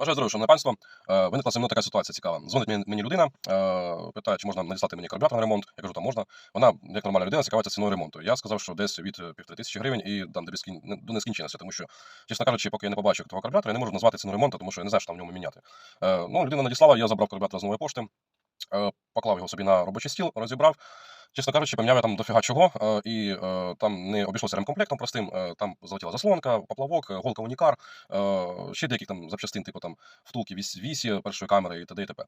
Бажаю здоров'я, шановне панство. Е, Виникла зі мною така ситуація цікава. Дзвонить мені, людина, е, питає, чи можна надіслати мені карбюратор на ремонт. Я кажу, там можна. Вона, як нормальна людина, цікавиться ціною ремонту. Я сказав, що десь від е, півтори тисячі гривень і там до, нескінченності, тому що, чесно кажучи, поки я не побачив того карбюратора, я не можу назвати ціну ремонту, тому що я не знаю, що там в ньому міняти. Ну, людина надіслала, я забрав карбюратор з нової пошти, поклав його собі на робочий стіл, розібрав. Чесно кажучи, поміняв я там дофіга чого, е, і е, там не обійшлося ремкомплектом простим. е, Там залетіла заслонка, поплавок, голка унікар, ще деяких там запчастин, типу там втулки вісі першої камери і т.д. і т.п.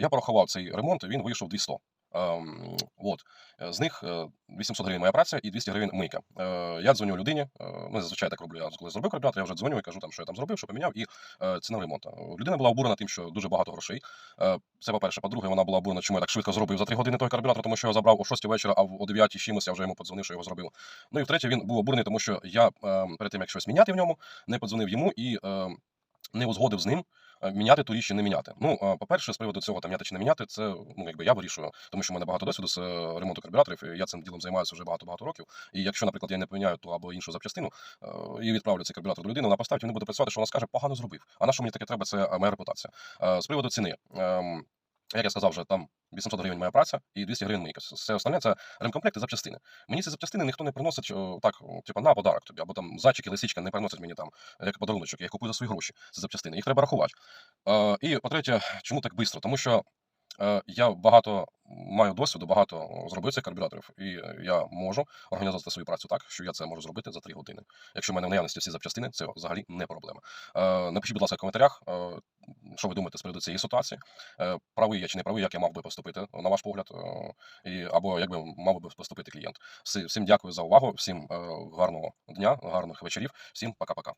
Я порахував цей ремонт, і він вийшов 200. Ем, от. Е, З них е, 800 гривень моя праця і 200 гривень мийка. Е, Я дзвоню людині, е, ну зазвичай так роблю. Я коли зробив карбюратор, я вже дзвоню і кажу, там, що я там зробив, що поміняв, і е, ціна ремонту. Людина була обурена тим, що дуже багато грошей. Е, Це по-перше. По-друге, вона була обурена, чому я так швидко зробив за 3 години той карбюратор, тому що я забрав о 6 вечора, а о 9 чимось я вже йому подзвонив, що його зробив. Ну і втретє, він був обурений, тому що я е, перед тим, як щось міняти в ньому, не подзвонив йому і е, не узгодив з ним. Е, Міняти ту річ чи не міняти. Ну, по-перше, з приводу цього там міняти чи не міняти, це ну якби я вирішую, тому що в мене багато досвіду з е, ремонту карбюраторів. І я цим ділом займаюся вже багато-багато років. І якщо, наприклад, я не поміняю ту або іншу запчастину е, і відправлю цей карбюратор до людини, вона поставить, він буде працювати, що вона скаже, погано зробив. А на що мені таке треба? Це моя репутація. З приводу ціни. ем, Як я сказав, вже там 800 гривень моя праця і 200 гривень мийка. Все остальне це ремкомплект і запчастини. Мені ці запчастини ніхто не приносить о, так, типу, на подарок тобі, або там зайчики, лисичка не приносять мені там як подаруночок. Я їх купую за свої гроші. Ці запчастини. Їх треба рахувати. Е, і по-третє, чому так швидко? Тому що е, я багато маю досвіду, багато зробив цих карбюраторів, і е, я можу організувати свою працю так, що я це можу зробити за 3 години. Якщо в мене в наявності всі запчастини, це взагалі не проблема. Е, напишіть, будь ласка, в коментарях, е, що ви думаєте з приводу цієї ситуації. Е, правий я чи не правий, як я мав би поступити, на ваш погляд, е, і, або як би мав би поступити клієнт. Всім дякую за увагу, всім е, гарного дня, гарних вечорів, всім пока-пока.